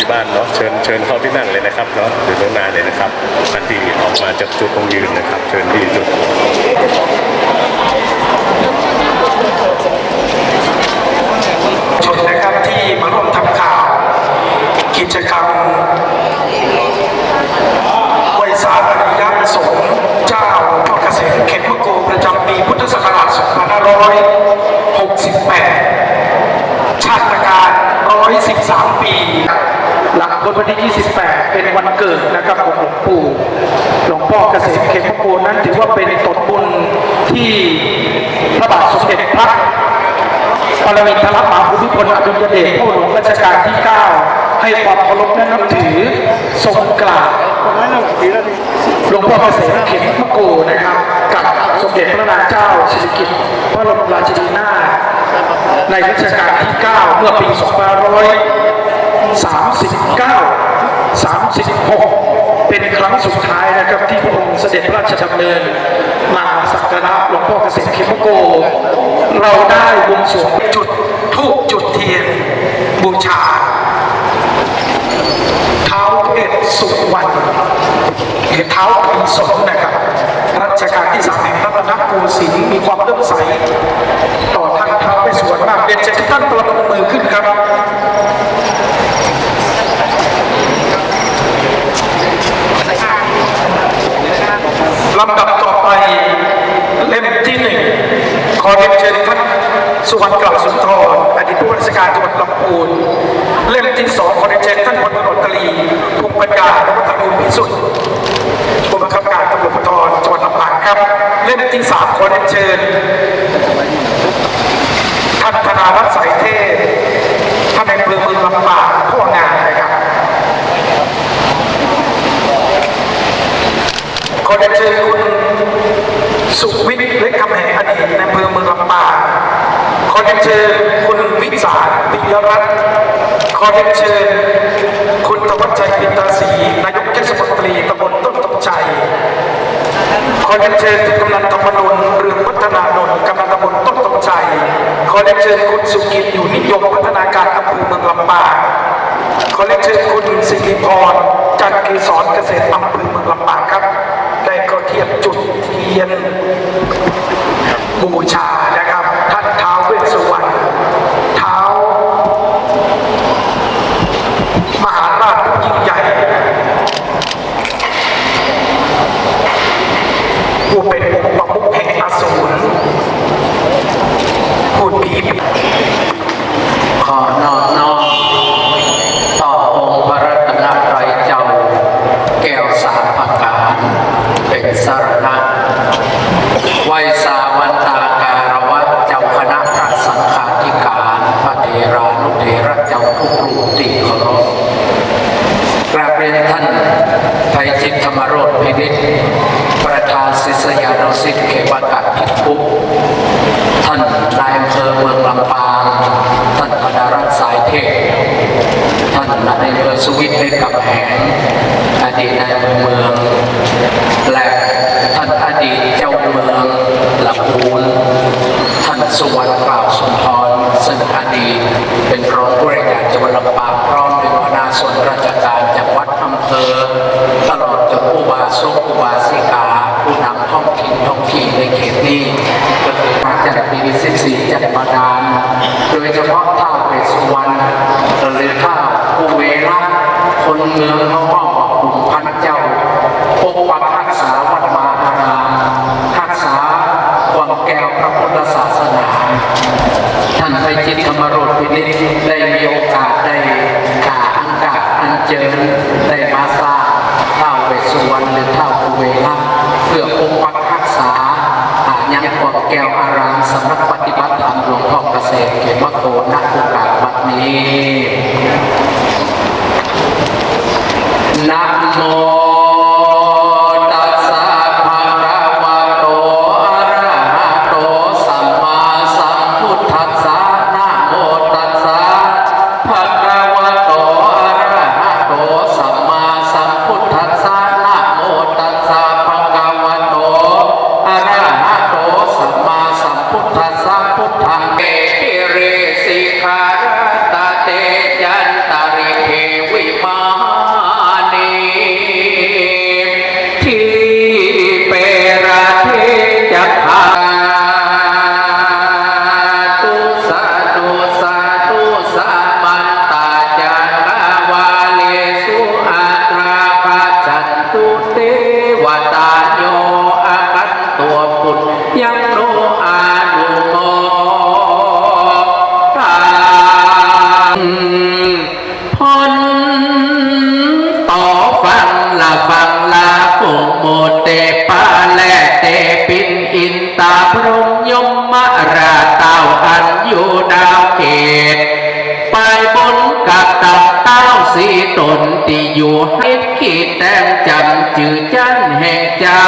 ที่บ้านเนาะเชิญเชิญเข้าที่นั่งเลยนะครับเนาะหรือเรื่องนานเลยนะครับท่านที่ออกมาจากจุดตรงยืนนะครับ เชิญที่จุดชนนะครับที่มาร่วมทำข่าว กิจกรรมไหวสาปริยสงฆ์เจ้าพ่อเกษมเขตมโกประจำปีพุทธศักราช2568 ชาติการ 113 ปี หลังวันที่ 28 เป็นวันเกิดนะครับของหลวงปู่หลวงพ่อเกษมเขมโกนั้นถือว่าเป็นตนบุญที่พระบาทสมเด็จพระปรมินทรมหาภูมิพลอดุลยเดชพระบรมรัชกาลที่ 9 ให้ความเคารพและนับถือทรงกล่าวหลวงพ่อเกษมเข็มมะโกนะครับ กับสมเด็จพระนางเจ้าสิริกิติ์พระบรมราชินีนาถในรัชกาลที่ 9 เมื่อปี 2560 39 36 เป็นครั้งสุดท้ายนะครับที่พระองค์เสด็จพระราชดำเนิน มาสักการะหลวงพ่อเกษมเขมโก เราได้บวงสรวงจุดทูบจุดเทียนบูชาเท้าเอ็ดสุวรรณหรือเท้าปีสนนะครับรัชกาลที่สามแห่งรัตนโกสินทร์มีความเลื่อมใส ต่อท่านเท้าเป็นส่วนมากเรียนเชิญทุกท่านประนมมือขึ้นครับ ลำดับต่อไปเล่มที่หนึ่งขอเรียนเชิญท่านสุวรรณกลับสุนทรอดีตผู้ว่าราชการจังหวัดลำพูนเล่มที่สองขอเรียนเชิญท่านพลตำรวจตรีภูมิปัญญานวัตกรรมพิสุทธิ์ผู้บังคับการตำรวจภูธรจังหวัดลำปางครับ เล่มที่สามขอเรียนเชิญท่านธนารัตน์สายเทพท่านในอำเภอเมืองลำปางผู้งานนะ ครับขอเรียนเชิญคุณสุวิทย์เล็กคำแหงอดีตในอำเภอเมืองลำปางขอเรียนเชิญคุณวิสารปิยรัตน์ขอเรียนเชิญคุณธวัชชัยปิตาศรีนายกเทศมนตรีตำบลต้นตำชัยขอเรียนเชิญคุณกำนันธรรมนนท์เรืองพัฒนานนท์กำนันตำบลต้นตำชัยขอเรียนเชิญคุณสุกินอยู่นิยมพัฒนาการอำเภอเมืองลำปางขอเรียนเชิญคุณสิริพรจันทร์กีสอนเกษตรอำเภอเมืองลำปางครับ ได้ก็เทียบจุดเทียนบูชานะครับ ท่านท้าวเวสสุวรรณเท้ามหาราชผู้ยิ่งใหญ่ ผู้เป็นองค์ประมุขแห่งอสูรพูดผี ขอนอบน้อมต่อองค์พระรัตนตรัยเจ้า แก้วสามประการเป็นสารณะไวยสาวันตาการวัดเจ้าคณะพระสังฆาธิการพระเทรานุเทระเจ้าทุกรูปที่เคารพกราบเรียนท่านไทยจิตธรรมโรธพินิจประธานศิษยานุสิทธิเขมกะพิภุ ท่านนายอำเภอเมืองลำปาง ท่านธนรัตน์สายเทพ ท่านนายอำเภอสุวิทย์เล็กกำแหง อ ดีตนายอำเภอเมือง และท่านอดีตเจ้าเมืองลำพูนท่านสุวรรณกล่าวสุนทรซึ่งอดีตเป็นรองผู้ราชการจังหวัดลำปางพร้อมด้วยหัวหน้าส่วนราชการจังหวัดอำเภอตลอดจนอุบาสกอุบาสิกาผู้นำท้องถิ่นท้องที่ในเขตนี้ก็คือมาจากปี 14จัดมาดาน โดยเฉพาะท่าเวสสุวรรณหรือท่าภูเวรัคนเมืองเขาห้องบอกกลุ่มพันเจ้าปกปักรักษาวัดมาอารามรักษาวังแก้วพระพุทธศาสนา ท่านไปจิตธร รมโรธพินิจได้มีโอกาสได้กาอังกาอันเจิญได้มาสร้างท้าเวสสุวรรณหรือเท้าภูเวรัเพื่อปกปักรักษาอายังกอดแก้วอารามสำนักปฏิบัติธรรมหลวงพ่อเกษตรเขมโกณโอกาสบัดนี้นะโม สีตนตีอยู่ให้ขีดแต้มจำจือจันแห่งเจ้า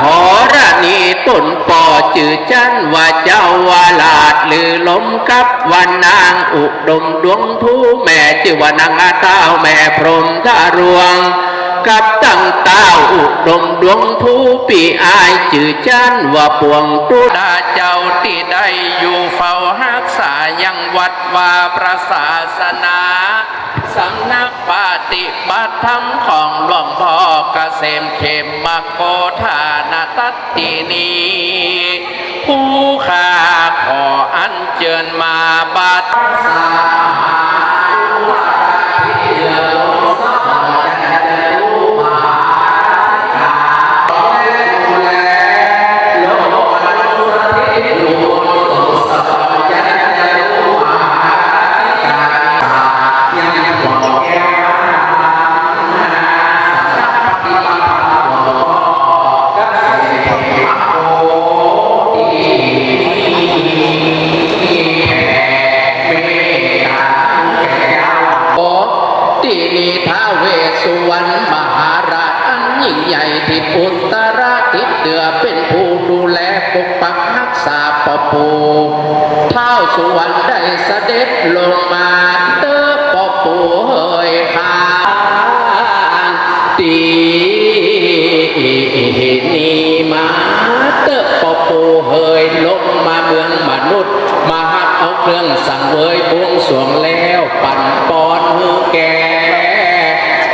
งเต้าทอรณีต้นปอจือจันว่าเจ้าวาลาดหรือลมกับวันนางอุดมดวงผู้แม่จือว่านางอาเต้าแม่พรหมทารวง กับตั้งเต้าอุดมดวงผู้ปีอายจือจันว่าปวงตุดาเจ้าที่ได้อยู่เฝ้ารักษายังวัดว่าพระศาสนาสนักป ฏิบัติธรรมของหลวงพ่อเกษมเขมมโกธานตัตตินีผู้ข้าขออัญเชิญมาบัด มาหักเอาเครื่องสังเวยบวงสวงแล้วปั่นปอนฮือแก่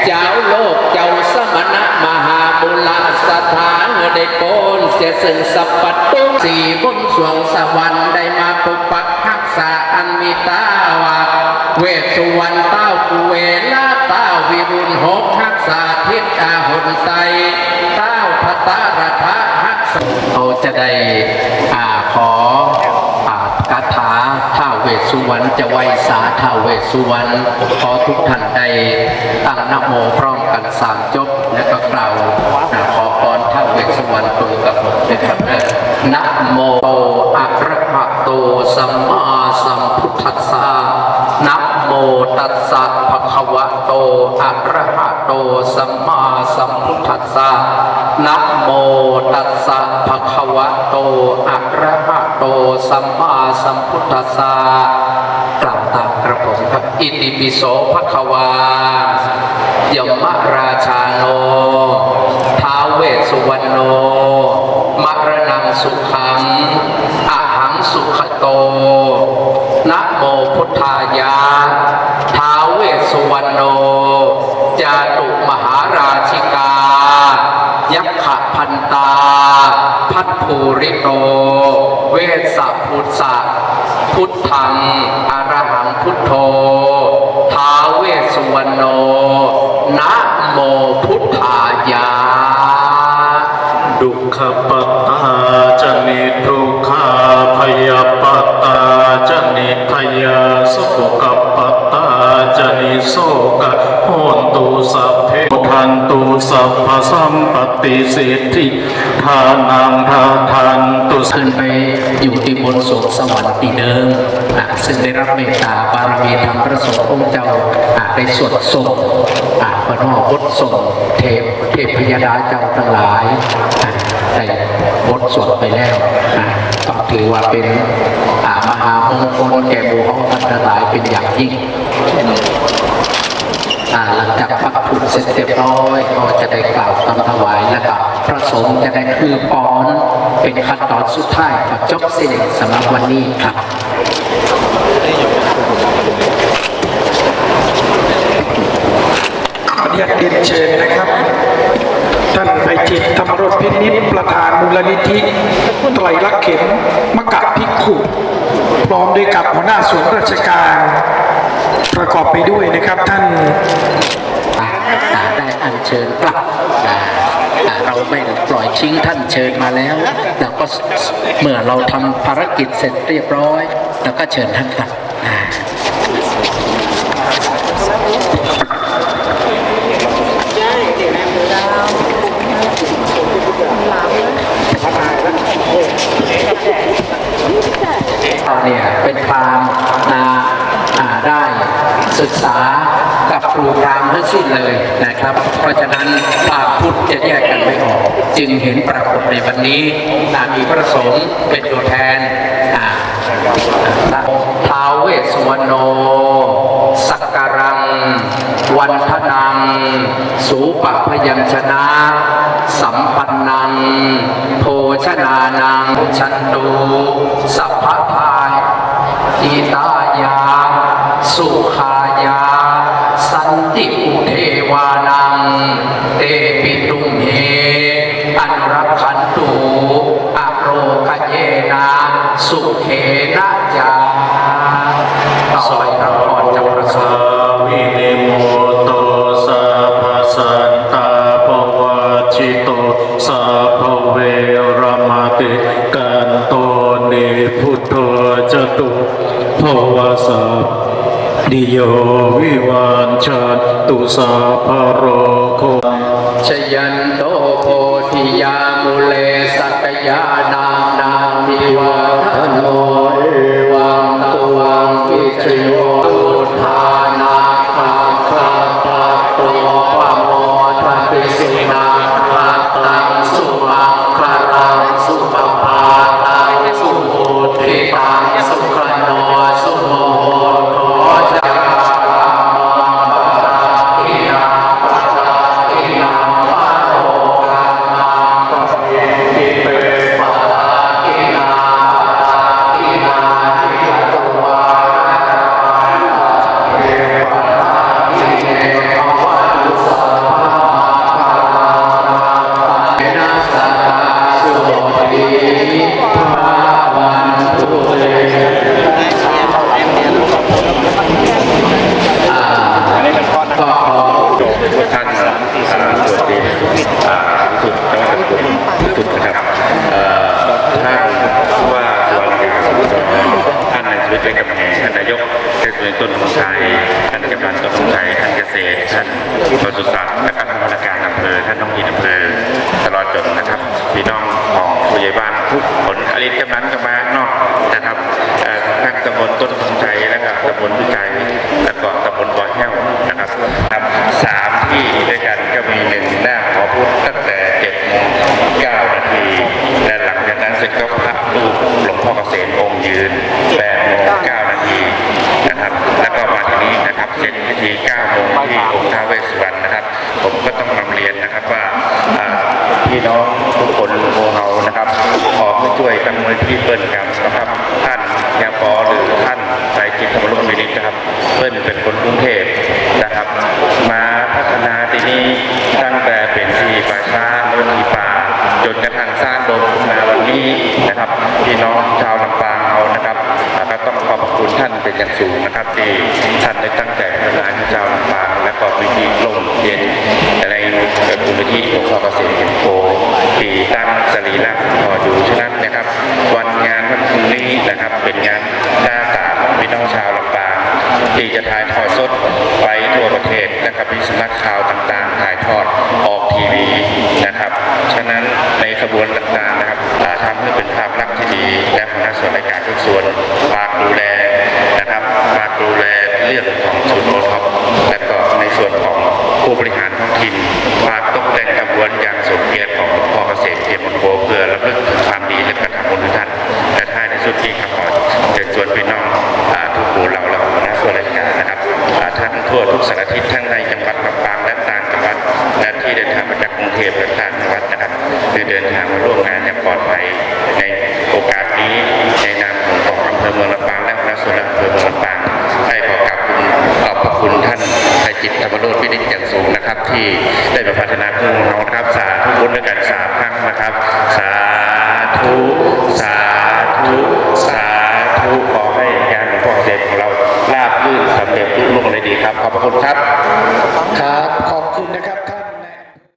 เจ้าโลกเจ้าสมณะมหาบุลาสถานได้โกนเสียซึ่งสัพปัตตุสี่บนสวงสวรรค์ได้มาปกปักรักษาอันมีตาวาเวสุวรรณเต้ากุเวลาเต้าวิรุณหกรักษาทิศอาหนไตเต้าพตาระทะหักษาเขาจะได้อ่าขอ อ่ากาถาท้าว เวสสุวรรณจะไหวสาทาวเวสสุวรรณขอทุกท่านได้ตั้งนโมพร้อมกันสามจบ และก็กล่าวขอพรท้าเวสสุวรรณตรงกับผมด้วยครับเด้อนะโมอะระหะโตสัมมาสัมพุทธัสสะนะโมตัสสะภะคะวะโตอะระหะโตสัมมาสัมพุทธัสสะนะโมตัสสะภะคะวะโตอะระห สัมมาสัมพุทธัสสะกล่าวตามกระผมครับ อิติปิโสภะควายมราชาโน ท้าวเวสุวรรณโน มรณังสุขังอะหังสุขโต นะโมพุทธายา ท้าวเวสุวรรณโน จาตุมหาราชิกา ยักขพันตา พัท ภูริโต เวสสพุทธะพุทธังอรหังพุทโธ ท้าวเวสสุวรรณโน นะโมพุทธายา ดุขปตตาจะนิทุกขาพยาปตตาจะนิพยาสุขปตตาจะนิโสกโหนตุสัพ พันตุสัพพสัมปติสิทธิทานังทาทันตุขึ้นไปอยู่ที่บนสวงสวรรค์ที่เดิมอะซึ่งได้รับเมตตาบารมีธรรมพระสงฆ์องค์เจ้าอะได้สวดส่งอะพระนอบทส่งเทพเทพพยดาเจ้าทั้งหลายอะได้บทสวดไปแล้วอะต้องถือว่าเป็นอะมหามงคลแก่หมู่ของท่านทั้งหลายเป็นอย่างยิ่งาหลังจากพักผุดเสร็จเรียบร้อยก็จะได้กล่าวคำถวายแล้วก็พระสงฆ์จะได้คือปอน เป็นขั้นตอนสุดท้ายก็จบสิ้นสำหรับวันนี้ครับขออนุญาตเรียนเชิญนะครับท่านไอจิตธรรมรสพินิจประธานมูลนิธิไตรลักษณ์เข็มมะกะพิกขุพร้อมด้วยกับหัวหน้าส่วนราชการ ประกอบไปด้วยนะครับท่านอ่าได้อัญเชิญกลับอ่าอ่าเราไม่ปล่อยทิ้งท่านเชิญมาแล้วเราก็เมื่อเราทำภารกิจเสร็จเรียบร้อยเราก็เชิญท่านกลับอ่าเราเนี่ยเป็นพรามนะอ่าได้ ศึกษากับครูพรามทั้งสิ้นเลยนะครับ เพราะฉะนั้นพรามพุทธจะแยกกันไม่ออก จึงเห็นปรากฏในวันนี้นะมีพระสงฆ์เป็นตัวแทนอ่าท้าวเวสสวรรณโนสักการัง วันทนัง สูปะพยัญชนะ สัมปันนัง โภชนานัง ชันตูสัพพทายอิตายา สุขายา สันติอุเทวานัง เตปิตุมเหอนุรักขันตุอโรคเยนาสุเขนะยาต่อไปพระพรจะประสสาบวินิโมโตสัพพสันตาปวัชิโตสัพเวรมติกันโตนิพุทโธจตุภวสัพดิโย ตุสาภโรโคชยันโตโพธิยามุเลสัตยา ทีและหลังจากนั้นเสร็จก็พระรูปหลวงพ่อเกษมองค์ยืนแปดโมงเก้านาทีนะครับ แล้วก็มาที่นี้นะครับเสร็จพิธีเก้าโมงที่องค์ท้าเวสสุวรรณนะครับ ผมก็ต้องนำเรียนนะครับว่าพี่น้องทุกคนโมเฮานะครับขอให้ช่วยกันมือที่เปิ้ลกันนะครับท่านยาปอหรือท่านสายจิตธรรมรุมินิตนะครับ เปิ้ลเป็นคนกรุงเทพ จนกระทั่งสร้างโดมขึ้นมาวันนี้นะครับพี่น้องชาวลำปางเรานะครับก็ต้องขอบคุณท่านเป็นอย่างสูงนะครับที่ท่านได้ตั้งใจพัฒนาชาวลำปางและก็มีที่ลมเย็นในมูลนิธิหลวงพ่อเกษมเห็นโพที่ตั้งสรีระพออยู่ฉะนั้นนะครับ วันงานวันพรุ่งนี้นะครับเป็นงานหน้าตาของพี่น้องชาวลำปางที่จะถ่ายทอดสดไปทั่วประเทศและกับมีสำนักข่าวต่างๆถ่ายทอดออกทีวีนะครับ